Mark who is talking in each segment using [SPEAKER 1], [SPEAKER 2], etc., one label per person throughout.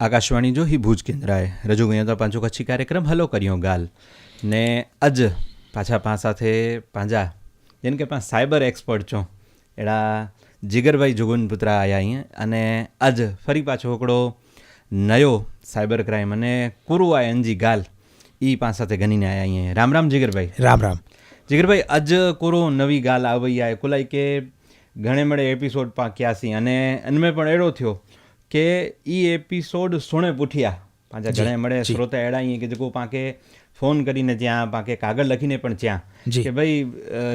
[SPEAKER 1] આકાશવાણી જો હી ભુજ કેન્દ્રાએ રજૂ ગુણ્યા પાંચો કચ્છી કાર્યક્રમ હલો કર્યો ગાલ. ને અજ પાછા પા સાથે પાંજા જેને કે પા સાયબર એક્સપર્ટ છો. એડા જીગરભાઈ જોગનપુત્રા આવ્યા અહીંયા. અને આજ ફરી પાછો ઓકડો નયો સાયબર ક્રાઇમ અને કુરુ આ એનજી ગાલ. એ પા સાથે ગણીને આવ્યા અહીંયા. રામ રામ જીગરભાઈ.
[SPEAKER 2] રામ રામ.
[SPEAKER 1] જીગરભાઈ આજ કોરો નવી ગાલ આવી આ કુલાઈ કે ઘણે મળે એપિસોડ પા ક્યાસી અને એનમે પણ એડો થયો. કે ઈ એપિસોડ સુણે પુઠિયા. પાંજા ઘણે મળે શ્રોતા એડા અહીંયા કે જેકો પાંકે ફોન કરીને જ્યાં પાંકે કાગળ લખીને પણ
[SPEAKER 2] જ્યાં.
[SPEAKER 1] કે ભાઈ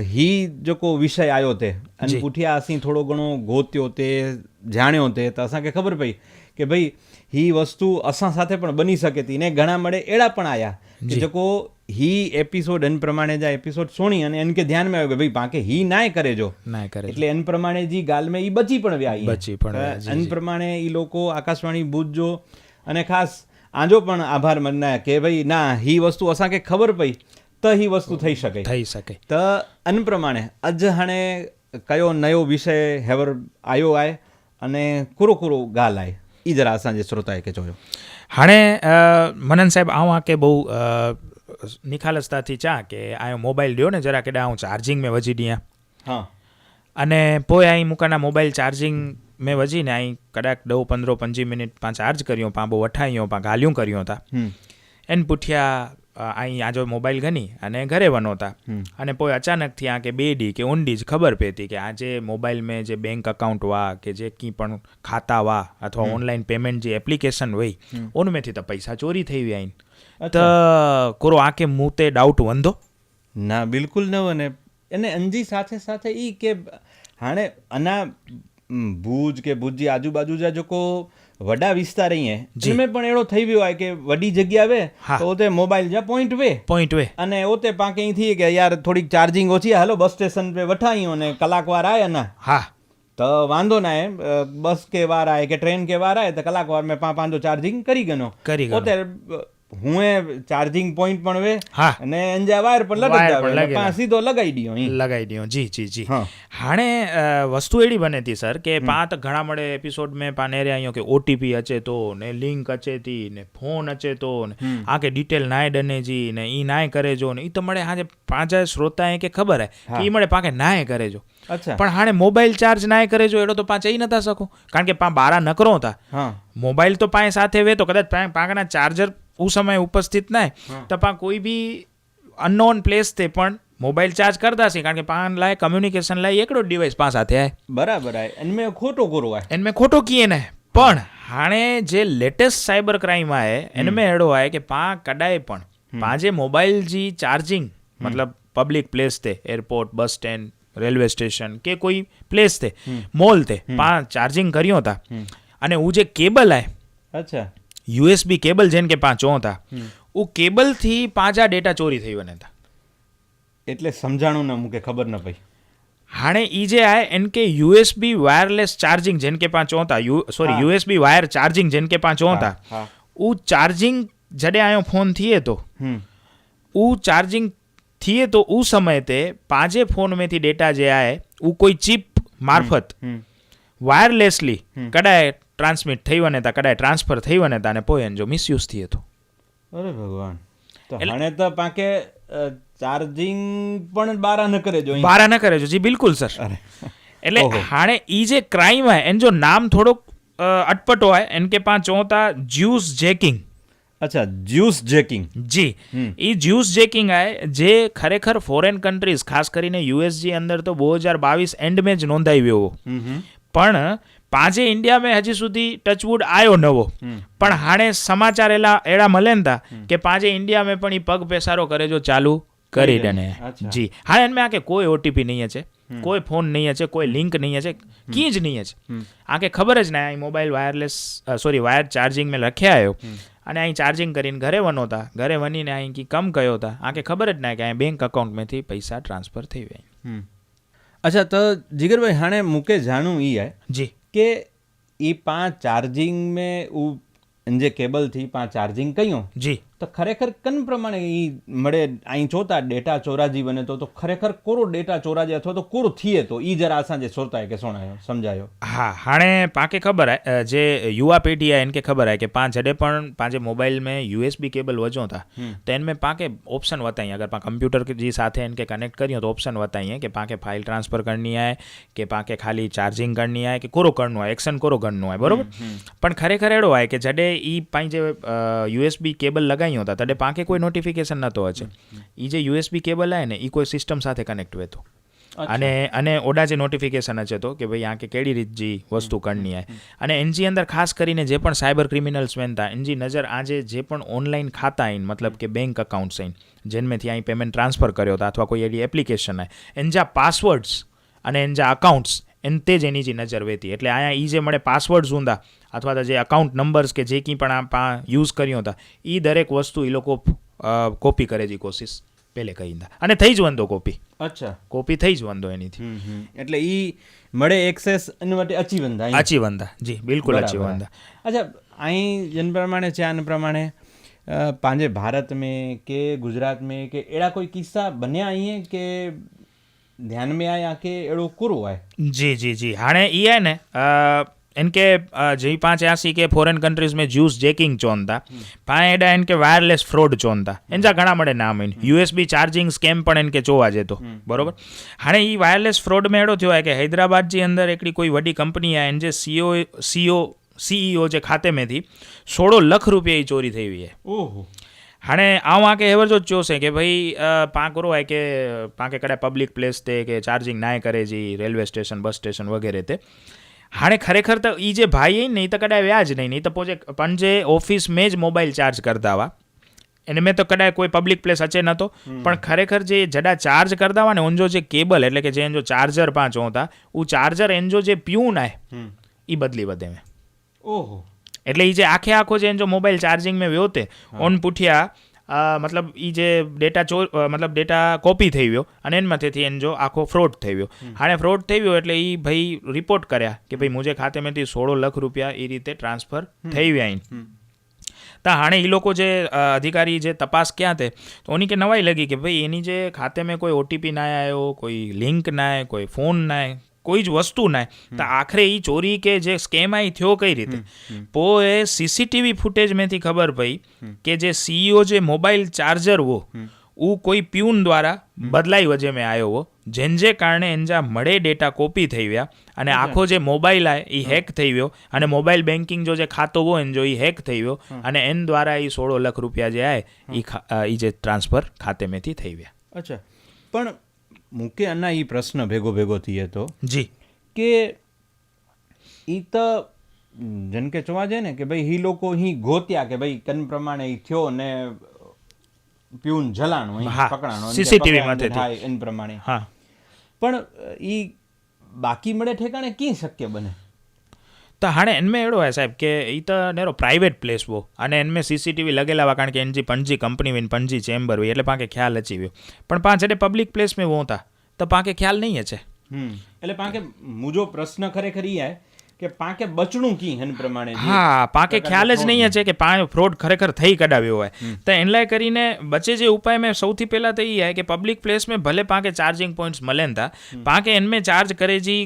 [SPEAKER 1] હી જેકો વિષય આવ્યો તે અને પૂઠ્યા અસી થોડો ઘણો ગોત્યો તે જાણ્યો તે તો અસાંखे ખબર પઈ કે ભાઈ હી વસ્તુ અસાं સાથે પણ બની શકે તી ને ઘણા મળે એડા પણ આયા. કે જેકો હી એપિસોડ એન પ્રમાણે જ આ એપિસોડ સુણી અને એન કે ધ્યાનમાં આવ્યું કે ભાઈ પાંકે હી નાય કરે જો.
[SPEAKER 2] નાય કરે
[SPEAKER 1] એટલે એન પ્રમાણે જી ગાલમે ઈ બચી પણ વ્યા
[SPEAKER 2] બચી પણ
[SPEAKER 1] એન પ્રમાણે ઈ લોકો આકાશવાણી બુજજો અને ખાસ આજો પણ આભાર મનાય કે ભાઈ ના હી વસ્તુ અસાંકે ખબર પઈ તો હી વસ્તુ થઈ શકે.
[SPEAKER 2] થઈ શકે.
[SPEAKER 1] તો અન પ્રમાણે અજહાણે કયો નયો વિષય હેવર આયો આય અને કુરો કુરો ગાલ આય. ઈ જરા અસાંજે શ્રોતાએ કે
[SPEAKER 2] જોયો હાણે મનન સાહેબ આવા કે બહુ નિખાલસતાથી ચા કે આ મોબાઈલ લ્યો ને જરા કેડા હું ચાર્જિંગ મેં વજી ડિયા
[SPEAKER 1] હા.
[SPEAKER 2] અને પોઈ અહીં મૂકાના મોબાઈલ ચાર્જિંગ મેં વજીને અહીં કદાચ દવ પંદરો પંજી મિનિટ પાંચ ચાર્જ કર્યો પા બહુ વઠાયો પા ગાલ્યું કર્યો હતા. એન પૂછ્યા અહીં આજો મોબાઈલ ગની અને ઘરે વનોતા. અને પોઈ અચાનકથી આ કે બે ડી કે ઊંડી જ ખબર પેતી કે આજે મોબાઈલ મેં જે બેંક અકાઉન્ટ વા કે જે કી પણ ખાતા વા અથવા ઓનલાઈન પેમેન્ટ જે એપ્લિકેશન હોય ઓનમેથી તો પૈસા ચોરી થઈ વ્યા આઈન તો કોરો આકે મૂતે ડાઉટ વંધો?
[SPEAKER 1] ના બિલકુલ ન અને અંજી સાથે સાથે એ કે હાણે આના ભુજ કે ભુજી આજુબાજુ જા જોકો વડા વિસ્તાર અહીંયા જેમે પણ એડો થઈ ગયો હોય કે વડી જગ્યા વે તો ઓતે મોબાઈલ જા પોઈન્ટ વે.
[SPEAKER 2] પોઈન્ટ વે.
[SPEAKER 1] અને ઓતે પાંકે અહીંથી કે યાર થોડીક ચાર્જિંગ ઓછી હાલો બસ સ્ટેશન પે વઠાઈયો અને કલાકવાર આયા ના.
[SPEAKER 2] હા.
[SPEAKER 1] તો વાંધો ના એમ બસ કે વાર આવે કે ટ્રેન કે વાર આવે તો કલાકવાર મેં પાંચો ચાર્જિંગ કરી ગયો
[SPEAKER 2] કરી ઓતે
[SPEAKER 1] પોતે હું એ ચાર્જિંગ પોઈન્ટ પણ વે
[SPEAKER 2] હા.
[SPEAKER 1] અને અંજા વાયર પણ
[SPEAKER 2] લગેલા.
[SPEAKER 1] પા સીધો લગાઈ દીયો અહીં.
[SPEAKER 2] લગાઈ દઉં જી જી જી. હાણે વસ્તુ એડી બને હતી સર કે પા ઘણા મળે એપિસોડ મેં પાને નેરે આયો કે ઓટીપી અચે તો ને લિંક અચે તી ને ફોન અચે તો ને આ કે ડિટેલ નાય ડને જી ને ઈ નાય કરે જો ને ઈ તો મળે હાજે પાંચા શ્રોતા એ કે ખબર હે કે ઈ મળે પાકે નાય કરે જો.
[SPEAKER 1] અચ્છા.
[SPEAKER 2] પણ હાણે મોબાઈલ ચાર્જ નાય કરે જો એડો તો પાંચ ઈ નતા શકો. કારણ કે પા બારા નકરો હતા. મોબાઈલ તો પાંચ સાથે વે તો કદાચ પાંકના ચાર્જર उस समय उपस्थित न है। तो पा कोई भी अननोन प्लेस ते पण મોબાઈલ ચાર્જ કરતા છે કારણ કે પાન લાય કમ્યુનિકેશન લાય એકડો ડિવાઇસ પાસે હાથે આય
[SPEAKER 1] બરાબર આય અને મેં ખોટો કરો આય
[SPEAKER 2] એને મેં ખોટો કીએ ને પણ હાણે જે લેટેસ્ટ સાયબર ક્રાઇમ આય એને મેં એડો આય કે પા કડાય પણ પા જે મોબાઈલ જી ચાર્જિંગ મતલબ પબ્લિક પ્લેસ તે airport bus stand railway station કે કોઈ પ્લેસ તે મોલ તે પા ચાર્જિંગ કર્યો હતા અને હું જે કેબલ આય
[SPEAKER 1] અચ્છા
[SPEAKER 2] યુએસબી કેબલ જેન કે પાંચ હતા ઓ કેબલથી પાંચા ડેટા ચોરી થઈ વને હતા.
[SPEAKER 1] એટલે સમજાણું ના મૂકે ખબર ન પઈ
[SPEAKER 2] હાણે ઈ જે આ એન કે યુએસબી વાયરલેસ ચાર્જિંગ જેન કે પાંચ હતા U sorry USB wire charging જેન કે પાંચ હતા ઉ ચાર્જિંગ જડે આયો ફોન થીએ તો ઉ ચાર્જિંગ થીએ તો ઉ સમય તે પાંચે ફોન મેથી ડેટા જે આય ઉ કોઈ ચિપ મારફત વાયરલેસલી કડાય ટ્રાન્સમિટ થઈ વને હતા કદાચ ટ્રાન્સફર થઈ વને હતા અને પોયન જો મિસયુઝ થઈએ હતો.
[SPEAKER 1] અરે ભગવાન. તો હણે તો પાકે ચાર્જિંગ પણ બારા ન કરે જો
[SPEAKER 2] બારા ન કરે જો જી બિલકુલ સર. એટલે હાણે ઈ જે ક્રાઇમ હે એન જો નામ થોડોક અટપટો હોય એન કે પાંચ ચોતા જ્યુસ જેકિંગ
[SPEAKER 1] અચ્છા જ્યુસ જેકિંગ
[SPEAKER 2] જી. એ જ્યુસ જેકિંગ આય જે ખરેખર ફોરેન કન્ટ્રીઝ ખાસ કરીને યુએસજી અંદર તો બે હજાર બાવીસ એન્ડ મેં જ નોંધાવ્યો પણ પાંચે ઇન્ડિયા મેં હજી સુધી ટચવુડ આવ્યો નવો. પણ હાણે સમાચાર એલા એડા મળે ને કે પાંચે ઇન્ડિયા મેં પણ એ પગ પેસારો કરે જો ચાલુ કરી
[SPEAKER 1] દે.
[SPEAKER 2] જી. હાણે એમ આ કે કોઈ ઓટીપી નહીં છે. કોઈ ફોન નહીં છે કોઈ લિંક નહીં છે કી જ નહીં છે. આ કે ખબર જ ના mobile wireless sorry wire charging મેં લખ્યા આવ્યો અને અહીં ચાર્જિંગ કરીને ઘરે વનો હતા ઘરે વનીને અહીં કી કમ કયો હતા આ કે ખબર જ ના કે અહીં બેંક અકાઉન્ટમાંથી પૈસા ટ્રાન્સફર થઈ ગયા
[SPEAKER 1] અચ્છા તો જીગરભાઈ હાણે મૂકે જાણું ઈ आहे
[SPEAKER 2] જી.
[SPEAKER 1] કે એ પાંચ ચાર્જિંગ મેં જે કેબલથી પાંચ ચાર્જિંગ કહ્યું
[SPEAKER 2] જી.
[SPEAKER 1] તો ખરેખર કન પ્રમાણે એ મળે? અહીં જોતા ડેટા ચોરાજી બને તો તો ખરેખર કોરો ડેટા ચોરાજી અથવા તો કોરો થઈએ તો? એ જરા અસાંજે સોરતા કે સોણાયો? સમજાયો?
[SPEAKER 2] હા હાણે પાંકે ખબર આય જે યુવા પેઢી આ એનકે ખબર આય કે પાંચ જડે પણ પાંચે મોબાઈલ મેં યુએસબી કેબલ વજો था तो इनमें पाके ऑप्शन बताइए अगर पा कंप्यूटर जी साथ इनके कनेक्ट करियो तो ऑप्शन बताइए कि पाके फाइल ट्रांसफर करनी है कि पाके खाली चार्जिंग करनी है कि कोरो करणो है एक्शन कोरो करणो है बराबर પણ ખરેખર એડો હોય કે જડે ઈ પાંજે યુએસબી કેબલ લગાઈ નહીં હોતા એટલે પાંખે કોઈ નોટિફિકેશન નહોતો હોય છે એ જે યુએસબી કેબલ આવે ને એ કોઈ સિસ્ટમ સાથે કનેક્ટ હતો અને અને ઓડા જે નોટિફિકેશન જ હતો કે ભાઈ આ કે કેડી રીત જે વસ્તુ કરની આવે અને એનજી અંદર ખાસ કરીને જે પણ સાયબર ક્રિમિનલ્સ મેન હતા એનજી નજર આજે જે પણ ઓનલાઈન ખાતા આઈન મતલબ કે બેંક અકાઉન્ટ્સ આઈન જેનમેથી અહીં પેમેન્ટ ટ્રાન્સફર કર્યો હતા અથવા કોઈ એવી એપ્લિકેશન આય એનજા પાસવર્ડ્સ અને એનજા અકાઉન્ટ્સ અંતે જ એની જે નજર વેતી એટલે અહીંયા એ જે મળે પાસવર્ડ ઊંધા અથવા તો જે અકાઉન્ટ નંબર્સ કે જે કંઈ પણ આ યુઝ કર્યો હતા એ દરેક વસ્તુ એ લોકો કોપી કરે છે કોશિશ. પેલે કહી દા અને થઈ જ વાંધો કોપી
[SPEAKER 1] અચ્છા.
[SPEAKER 2] કોપી થઈ જ વાંધો એનીથી.
[SPEAKER 1] એટલે એ મળે એક્સેસ એના માટે અચી વંદા
[SPEAKER 2] અચી વંદા જી બિલકુલ અચી વંદા
[SPEAKER 1] અચ્છા અહીં જેન પ્રમાણે છે ચાન પ્રમાણે પાંજે ભારત મેં કે ગુજરાત મેં કે એડા કોઈ કિસ્સા બન્યા અહીં કે के ध्यान में आया के अहिड़ो कुरो आहे
[SPEAKER 2] जी जी जी हाणे ई आहे न अ, इनके अ, जी पाण चयासीं કે ફોરેન કન્ટ્રીઝ में જ્યુસ જેકિંગ चवनि था पाण एॾा हिन खे वायरलेस फ्रॉड चवनि था हिन जा घणा बड़े नाम आहिनि U S B charging scam पण हिन खे चयो अचे थो बरोबर हाणे ई वायरलेस फ्रॉड में अहिड़ो थियो आहे की हैदराबाद जी अंदरि हिकिड़ी कोई वॾी कंपनी आहे हिन जे सीओ सीओ सीईओ जे खाते में थी सोड़ो लख रुपये जी चोरी થઈ हुई आहे
[SPEAKER 1] ઓહો
[SPEAKER 2] हाणे आउं आके एवर जो चयो से कि भई पाण करो आहे कि पाण खे कॾहिं पब्लिक प्लेस ते के चार्जिंग नाहे करे जी रेलवे स्टेशन बस स्टेशन वग़ैरह ते हाणे ख़रेखर त ई जे भाई आहिनि नी त कॾहिं विया ज नहीं नी त पोइ जे पंहिंजे ऑफिस में ज मोबाइल चार्ज करदा हुआ इन में તો કદાચ કોઈ પબ્લિક પ્લેસ અચે નહોતો પણ ખરેખર જે જડા ચાર્જ કરતા હોય ને ઉનજો જે કેબલ એટલે કે જે એનજો ચાર્જર પાંચ હતા ઉ ચાર્જર એનજો જે પ્યુન आहे એ બદલી વધે મેં
[SPEAKER 1] ઓહો
[SPEAKER 2] એટલે એ જે આખે આખો જે જો મોબાઈલ ચાર્જિંગ મેં વ્યો તે ઓન પૂઠ્યા મતલબ એ જે ડેટા ચો મતલબ ડેટા કોપી થઈ ગયો અને એનમાંથી એન જો આખો ફ્રોડ થઈ ગયો આને ફ્રોડ થઈ ગયો એટલે એ ભાઈ રિપોર્ટ કર્યા કે ભાઈ મુજે ખાતેમાંથી સોળો લાખ રૂપિયા એ રીતે ટ્રાન્સફર થઈ ગયા તા હાણે એ લોકો જે અધિકારી જે તપાસ ક્યાં તે તો એની કે નવાઈ લગી કે ભાઈ એની જે ખાતે મેં કોઈ ઓટીપી ના આવ્યો કોઈ લિંક ના કોઈ ફોન ના કોઈ જ વસ્તુના તો આખરે એ ચોરી કે જે સ્કેમ આ થયો કઈ રીતે? પોએ સીસીટીવી ફૂટેજ મેંથી ખબર પડી કે જે સીઈઓ જે મોબાઈલ ચાર્જર હો ઉ કોઈ પ્યુન દ્વારા બદલાઈ વજે મેં આવ્યો હો જેન જે કારણે એનજા મળે ડેટા કોપી થઈ ગયા અને આખો જે મોબાઈલ આ એ હેક થઈ ગયો અને મોબાઈલ બેન્કિંગ જો જે ખાતો હોય એન જો એ હેક થઈ ગયો અને એન દ્વારા એ સોળો લાખ રૂપિયા જે આય એ જે ટ્રાન્સફર ખાતે મેંથી થઈ ગયા
[SPEAKER 1] અચ્છા. પણ મૂકે અના ઈ પ્રશ્ન ભેગો ભેગો થઈએ તો?
[SPEAKER 2] જી.
[SPEAKER 1] કે ઈ તો જેમ કે જોવા જાય ને કે ભાઈ એ લોકો અહીં ગોત્યા કે ભાઈ કન પ્રમાણે એ થયો ને પ્યુન જલાણો પકડાણો સીસીટીવી
[SPEAKER 2] CCTV
[SPEAKER 1] થાય એન પ્રમાણે.
[SPEAKER 2] હા.
[SPEAKER 1] પણ એ ઈ બાકી મળે ઠેકાણે કી શક્ય બને?
[SPEAKER 2] તો હાणे એનમે એડો હે સાહેબ કે એ તો નેરો પ્રાઇવેટ પ્લેસ બો અને એનમે સીસીટીવી લગેલા વા કારણ કે એનજી પણજી કંપની હોય પણજી ચેમ્બર હોય એટલે પાંકે ખ્યાલ અચી ગયો પણ પાંચ એટલે પબ્લિક પ્લેસ મેં હું હતા. તો પાંકે ખ્યાલ નહીં
[SPEAKER 1] છે. એટલે પાંકે મુજો પ્રશ્ન ખરેખર એ કે પાકે બચણું કી હન પ્રમાણે
[SPEAKER 2] હા પાકે ખ્યાલ જ નહીં છે કે પા ફ્રોડ ખરેખર થઈ કઢાવ્યો હોય. તો એનલાય કરીને બચે જે ઉપાય મેં સૌથી પહેલાં તો એ હે કે પબ્લિક પ્લેસ મેં ભલે પાકે ચાર્જિંગ પોઈન્ટ્સ મળે ને તા પાકે એનમે ચાર્જ કરે જી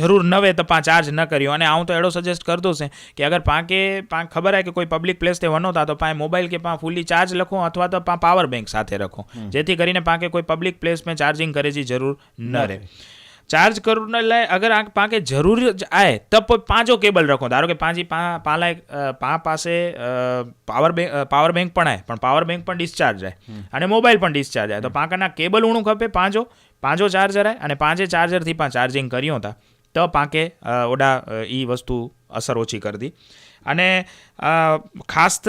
[SPEAKER 2] જરૂર ન વે તો પા ચાર્જ ન કર્યો. અને હું તો એડો સજેસ્ટ કરતો છે કે અગર પાકે પા ખબર હે કે કોઈ પબ્લિક પ્લેસ તે વનો તા તો પા મોબાઈલ કે પા ફૂલી ચાર્જ લખો અથવા તો પા પાવર બેંક સાથે રખો. જેથી કરીને પાકે કોઈ પબ્લિક પ્લેસ મેં ચાર્જિંગ કરે જરૂર ન રહે. ચાર્ज કરોડને લાય અગર આ પાંકે જરૂર જ આય તબ પાંચો કેબલ રાખો. ધારો કે પાંચી પા પાલાય પા પાસે પાવર બેંક પાવર બેંક પણ આય પણ પાવર બેંક પણ ડિસ્ચાર્જ જાય અને મોબાઈલ પણ ડિસ્ચાર્જ આય. તો પાંકાના કેબલ ઉણું ખપે પાંચો પાંચો ચાર્જર આવે અને પાંચે ચાર્જરથી પણ ચાર્જિંગ કર્યું હતા તો પાંકે ઓડા એ વસ્તુ અસર ઓછી કરતી. અને ખાસ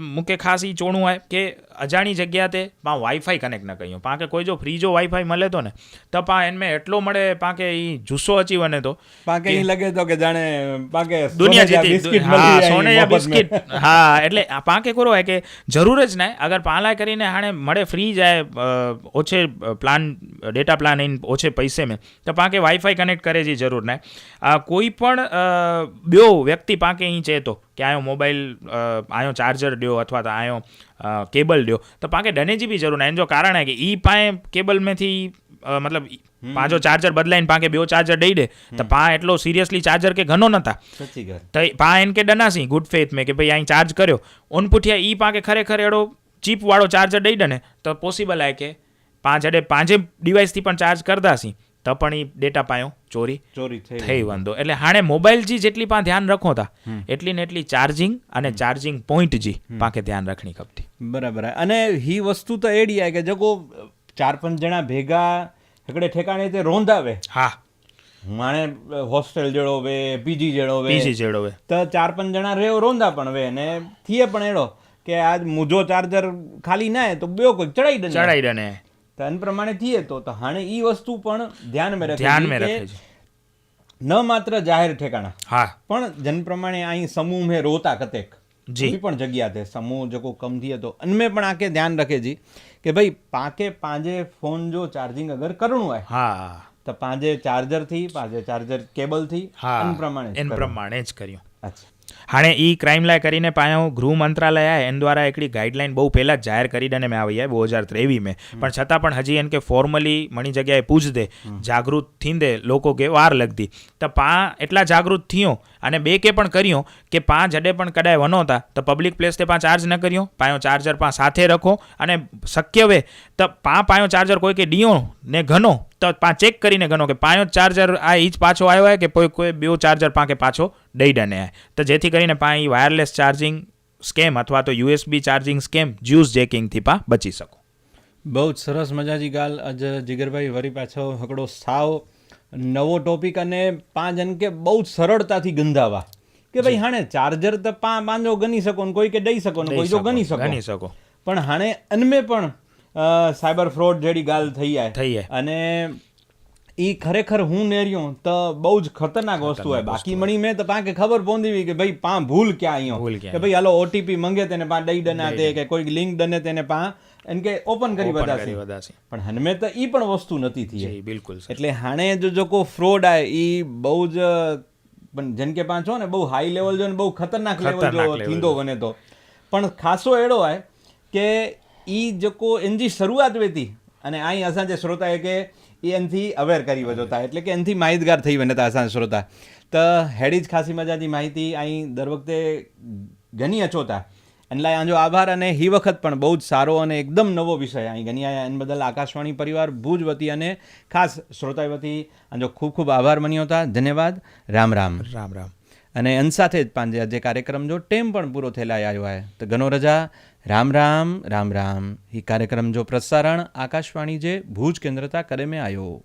[SPEAKER 2] મુકે ખાસ એ ચોણું હોય કે અજાણી જગ્યા તે પા વાઈફાઈ કનેક્ટ ન કહ્યું પા કે કોઈ જો ફ્રી જો વાઈફાઈ મળે તો ને તો પા એનમે એટલો મળે પા કે એ જુસ્સો અચી વને તો
[SPEAKER 1] પા કે એ લગે તો કે જાણે પા
[SPEAKER 2] કે
[SPEAKER 1] દુનિયા
[SPEAKER 2] જીતી હા સોને યા બિસ્કિટ હા એટલે પા કે કરો કે જરૂર જ ના અગર પાલા કરીને હાણે મળે ફ્રી જાય ઓછે પ્લાન ડેટા પ્લાન ઇન ઓછે પૈસે મેં તો પા કે વાઈફાઈ કનેક્ટ કરે છે જરૂર ના કોઈ પણ બ્યો વ્યક્તિ પા અહીં છે કે આયો મોબાઈલ આયો ચાર્જર લ્યો અથવા તો આયો કેબલ લ્યો તો પાકે ડનેજી બી જરૂર એનું જો કારણ હે કે એ પાસે કેબલમાંથી મતલબ પાંચો ચાર્જર બદલાઈને પાંકે બેઓ ચાર્જર દઈ દે. તો પા એટલો સિરિયસલી ચાર્જર કે
[SPEAKER 1] ઘણો નતા.
[SPEAKER 2] તો પા એન કે ડનાસી ગુડ ફેથ મેં કે ભાઈ અહીં ચાર્જ કર્યો. ઓન પૂઠિયા ઈ પાંકે ખરેખર એડો ચીપ વાળો ચાર્જર દઈ દે ને તો પોસિબલ આય કે પાંચ અડે પાંચે ડિવાઇસથી પણ ચાર્જ કરતા સી તપણી ડેટા પાયો ચોરી.
[SPEAKER 1] ચોરી થઈ
[SPEAKER 2] વાંધો. એટલે હાણે મોબાઈલ જી જેટલી પા ધ્યાન રાખો તા એટલી ને એટલી ચાર્જિંગ અને ચાર્જિંગ પોઈન્ટ જી પાકે ધ્યાન રાખણી ખપતી.
[SPEAKER 1] બરાબર અને હી વસ્તુ તો એડી આ કે જગો ચાર પાંચ જણા ભેગા હકડે ઠેકાણે તે રોંધાવે.
[SPEAKER 2] હા.
[SPEAKER 1] માણે હોસ્ટેલ જેડો વે પીજી જેડો જેળોવે
[SPEAKER 2] પીજી જેળોવે
[SPEAKER 1] તો ચાર પાંચ જણા રેવ રોંધા પણ વે ને થીએ પણ એડો કે આજ મુજો ચાર્જર ખાલી ના તો બ્યો કોઈ ચડાઈ દે
[SPEAKER 2] ચડાઈ દને
[SPEAKER 1] તો અન પ્રમાણે થઈએ તો તો હાણે ઈ વસ્તુ પણ ધ્યાન મે રાખે
[SPEAKER 2] ધ્યાન મે રાખે છે.
[SPEAKER 1] ન માત્ર જાહેર ઠેકાણા
[SPEAKER 2] હા.
[SPEAKER 1] પણ જન પ્રમાણે અહીં સમૂહ મે રોતા
[SPEAKER 2] કતેક.
[SPEAKER 1] જી. પણ જગ્યા છે સમૂહ જો કમ થઈએ તો. અનમે પણ આકે ધ્યાન રાખે જી કે ભાઈ પાંકે પાંજે ફોન જો ચાર્જિંગ અગર કરણું હોય
[SPEAKER 2] હા.
[SPEAKER 1] તો પાંજે ચાર્જરથી પાંજે ચાર્જર
[SPEAKER 2] કેબલથી
[SPEAKER 1] અન પ્રમાણે
[SPEAKER 2] એન પ્રમાણે જ કર્યું. અચ્છા. હાણે એ ક્રાઇમલાય કરીને પાયો ગૃહ મંત્રાલય એન દ્વારા એકડી ગાઈડલાઇન બહુ પહેલાં જ જાહેર કરી અને મેં આવી બહુ હજાર ત્રેવી મેં. પણ છતાં પણ હજી એમ કે ફોર્મલી મણી જગ્યાએ પૂછ દે જાગૃત થઈને લોકો કે વાર લગતી. તો પા એટલા જાગૃત થયો અને બે કે પણ કર્યો કે પા જડે પણ કદાય વનોતા, તો પબ્લિક પ્લેસ તે પા ચાર્જ ન કર્યો, પાયો ચાર્જર પા સાથે રખો અને શક્ય વે, તો પા પાયો ચાર્જર કોઈ કે ડીયો ને ઘનો, તો પા ચેક કરીને ગણો કે પાયો ચાર્જર આ ઈ જ પાછો આવ્યો હોય કે કોઈ કોઈ બેઓ ચાર્જર પાકે પાછો દઈ ડને તો જેથી કરીને પા એ વાયરલેસ ચાર્જિંગ સ્કેમ અથવા તો યુએસબી ચાર્જિંગ સ્કેમ જ્યુસ જેકિંગથી પા બચી શકો.
[SPEAKER 1] બહુ જ સરસ મજાની ગાલ, આજે જીગરભાઈ, વરી પાછો હકડો સાવ નવો ટોપિક અને પાંચ અંકે બહુ સરળતાથી ગંધાવા. કે ભાઈ હાણે ચાર્જર તો પાંજો ગણી શકો ને કોઈ કે દઈ શકો ને કોઈ જો ગણી શકો.
[SPEAKER 2] ગણી શકો.
[SPEAKER 1] પણ હાણે અનમે પણ સાયબર ફ્રોડ જેડી ગાલ થઈ જાય.
[SPEAKER 2] થઈ
[SPEAKER 1] અને એ ખરેખર હું નેર્યો તો બહુ જ ખતરનાક વસ્તુ હોય. બાકી મણી મેં તો પાંકે ખબર પહોંચી કે ભાઈ પા ભૂલ ક્યાં
[SPEAKER 2] અહીંયા
[SPEAKER 1] કે ભાઈ હાલો ઓટીપી મંગે તેને પા દઈ દના તે કે કોઈ લિંક દને તેને પા. એમ કે ઓપન કરી
[SPEAKER 2] વધારશે.
[SPEAKER 1] પણ હનમે તો એ પણ વસ્તુ નથી થઈ
[SPEAKER 2] બિલકુલ
[SPEAKER 1] એટલે હાણે જો જો કો ફ્રોડ આ એ બહુ જ પણ જેમ કે પાંચો ને બહુ હાઈ લેવલ જો ને બહુ ખતરનાક લેવલ જો થીંદો બને તો. પણ ખાસો એડો આવે કે એ જકો એનજી શરૂઆત વેતી અને અહીં અસાં જે શ્રોતા કે એ એનથી અવેર કરી વજોતા એટલે કે એનથી માહિતગાર થઈ બને હતા શ્રોતા. તો હેડી જ ખાસી મજાની માહિતી અહીં દર વખતે ઘણી અચોતા એટલે આજો આભાર અને હી વખત પણ બહુ જ સારો અને એકદમ નવો વિષય. અહીં ગણ્યા એન બદલ આકાશવાણી પરિવાર ભુજ વતી અને ખાસ શ્રોતાય વતી આજો ખૂબ ખૂબ આભાર માન્યો હતા. ધન્યવાદ. રામ રામ.
[SPEAKER 2] રામ રામ.
[SPEAKER 1] અને અન સાથે જ પાંજે આજે કાર્યક્રમ જો ટેમ પણ પૂરો થયેલા આવ્યો હોય તો ઘણો રજા. રામ રામ રામ રામ. એ કાર્યક્રમ જો પ્રસારણ આકાશવાણી જે ભુજ કેન્દ્રતા કરે મેં આવ્યો